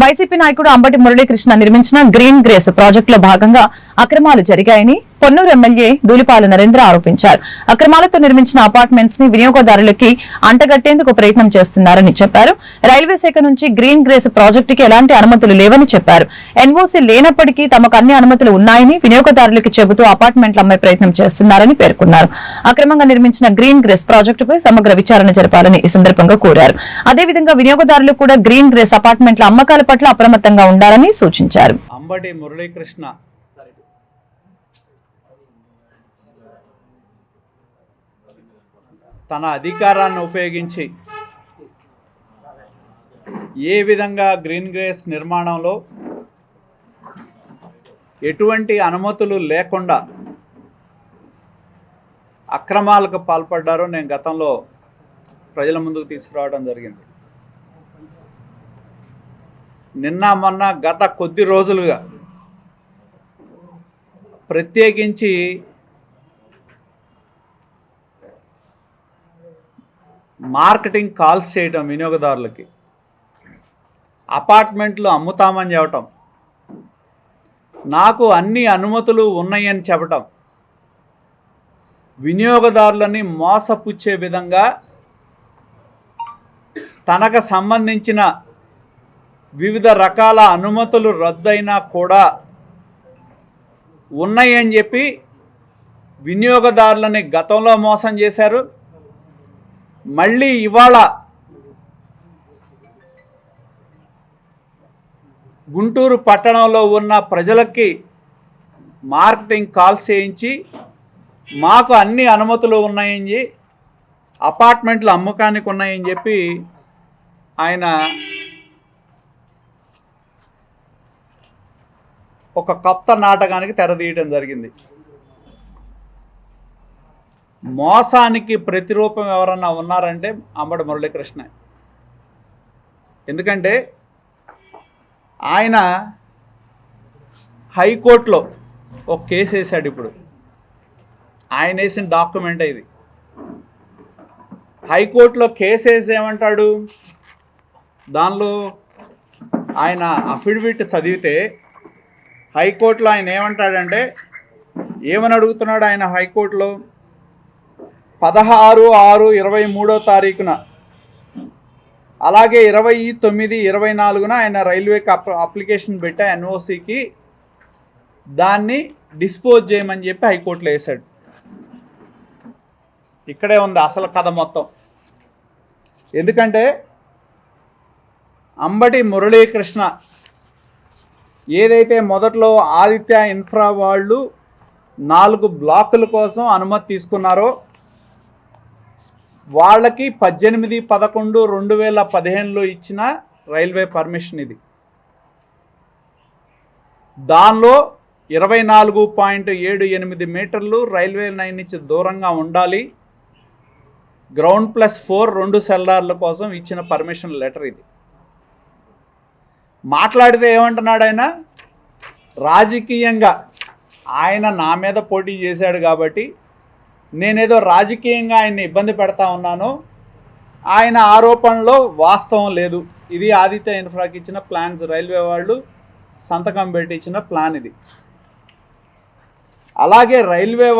YCP నాయకుడు అంబటి మురళీకృష్ణ నిర్మించిన green grace ప్రాజెక్టులో భాగంగా అక్రమాలు జరిగాయని పొన్నూరు ఎమ్మెల్యే దూలిపాల నరేంద్ర ఆరోపించారు. అక్రమాలతో నిర్మించిన అపార్ట్మెంట్స్ని వినియోగదారులకి అంటగట్టేందుకు ప్రయత్నం చేస్తున్నారని చెప్పారు. రైల్వే శాఖ నుంచి గ్రీన్ గ్రేస్ ప్రాజెక్టుకి ఎలాంటి అనుమతులు లేవని చెప్పారు. ఎన్ఓసీ లేనప్పటికీ తమకు అన్ని అనుమతులు ఉన్నాయని వినియోగదారులకు చెబుతూ అపార్ట్మెంట్లు అమ్మే ప్రయత్నం చేస్తున్నారని పేర్కొన్నారు. అక్రమంగా నిర్మించిన గ్రీన్ గ్రేస్ ప్రాజెక్టుపై సమగ్ర విచారణ జరపాలని ఈ సందర్భంగా కోరారు. అదేవిధంగా వినియోగదారులు కూడా గ్రీన్ గ్రేస్ అపార్ట్మెంట్ల అమ్మకాల పట్ల అప్రమత్తంగా ఉండాలని సూచించారు. అంబటి మురళీకృష్ణ తన అధికారాన్ని ఉపయోగించి ఏ విధంగా గ్రీన్ గ్రేస్ నిర్మాణంలో ఎటువంటి అనుమతులు లేకుండా అక్రమాలకు పాల్పడ్డారో నేను గతంలో ప్రజల ముందుకు తీసుకురావడం జరిగింది. నిన్న మొన్న గత కొద్ది రోజులుగా ప్రత్యేకించి మార్కెటింగ్ కాల్స్ చేయటం వినియోగదారులకి. అపార్ట్మెంట్లు అమ్ముతామని చెప్పటం. నాకు అన్ని అనుమతులు ఉన్నాయని చెప్పటం. వినియోగదారులని మోసపుచ్చే విధంగా తనకు సంబంధించిన వివిధ రకాల అనుమతులు రద్దయినా కూడా ఉన్నాయని చెప్పి వినియోగదారులని గతంలో మోసం చేశారు. మళ్ళీ ఇవాళ గుంటూరు పట్టణంలో ఉన్న ప్రజలకి మార్కెటింగ్ కాల్స్ చేయించి మాకు అన్ని అనుమతులు ఉన్నాయని అపార్ట్మెంట్లు అమ్మకానికి ఉన్నాయని చెప్పి ఆయన ఒక కొత్త నాటకానికి తెరదీయడం జరిగింది. మోసానికి ప్రతిరూపం ఎవరన్నా ఉన్నారంటే అంబడి మురళీకృష్ణ. ఎందుకంటే ఆయన హైకోర్టులో ఒక కేసు వేశాడు ఇప్పుడు. ఆయన వేసిన డాక్యుమెంట్ ఇది. హైకోర్టులో కేసు వేసి ఏమంటాడు? దానిలో ఆయన అఫిడవిట్ చదివితే హైకోర్టులో ఆయన ఏమంటాడంటే ఏమని అడుగుతున్నాడు ఆయన హైకోర్టులో? పదహారు ఆరు ఇరవై మూడో తారీఖున. అలాగే ఇరవై తొమ్మిది ఇరవై నాలుగున ఆయన రైల్వేకి అప్ అప్లికేషన్ పెట్టా ఎన్ఓసికి దాన్ని డిస్పోజ్ చేయమని చెప్పి హైకోర్టులో వేశాడు. ఇక్కడే ఉంది అసలు కథ మొత్తం. ఎందుకంటే అంబటి మురళీకృష్ణ ఏదైతే మొదట్లో ఆదిత్య ఇన్ఫ్రా వాళ్ళు నాలుగు బ్లాకుల కోసం అనుమతి తీసుకున్నారో వాళ్ళకి పద్దెనిమిది పదకొండు రెండు వేల పదిహేనులో ఇచ్చిన రైల్వే పర్మిషన్ ఇది. దానిలో ఇరవై నాలుగు పాయింట్ ఏడు ఎనిమిది మీటర్లు రైల్వే లైన్ నుంచి దూరంగా ఉండాలి. గ్రౌండ్ ప్లస్ ఫోర్ రెండు సెల్లార్ల కోసం ఇచ్చిన పర్మిషన్ లెటర్ ఇది. మాట్లాడితే ఏమంటున్నాడు ఆయన? రాజకీయంగా ఆయన నా మీద పోటీ చేశాడు కాబట్టి నేనేదో రాజకీయంగా ఆయన్ని ఇబ్బంది పెడతా ఉన్నాను. ఆయన ఆరోపణలో వాస్తవం లేదు. ఇది ఆదిత్య ఇన్ఫ్రాకి ఇచ్చిన ప్లాన్స్. రైల్వే వాళ్ళు సంతకం పెట్టి ఇచ్చిన ప్లాన్ ఇది. అలాగే రైల్వే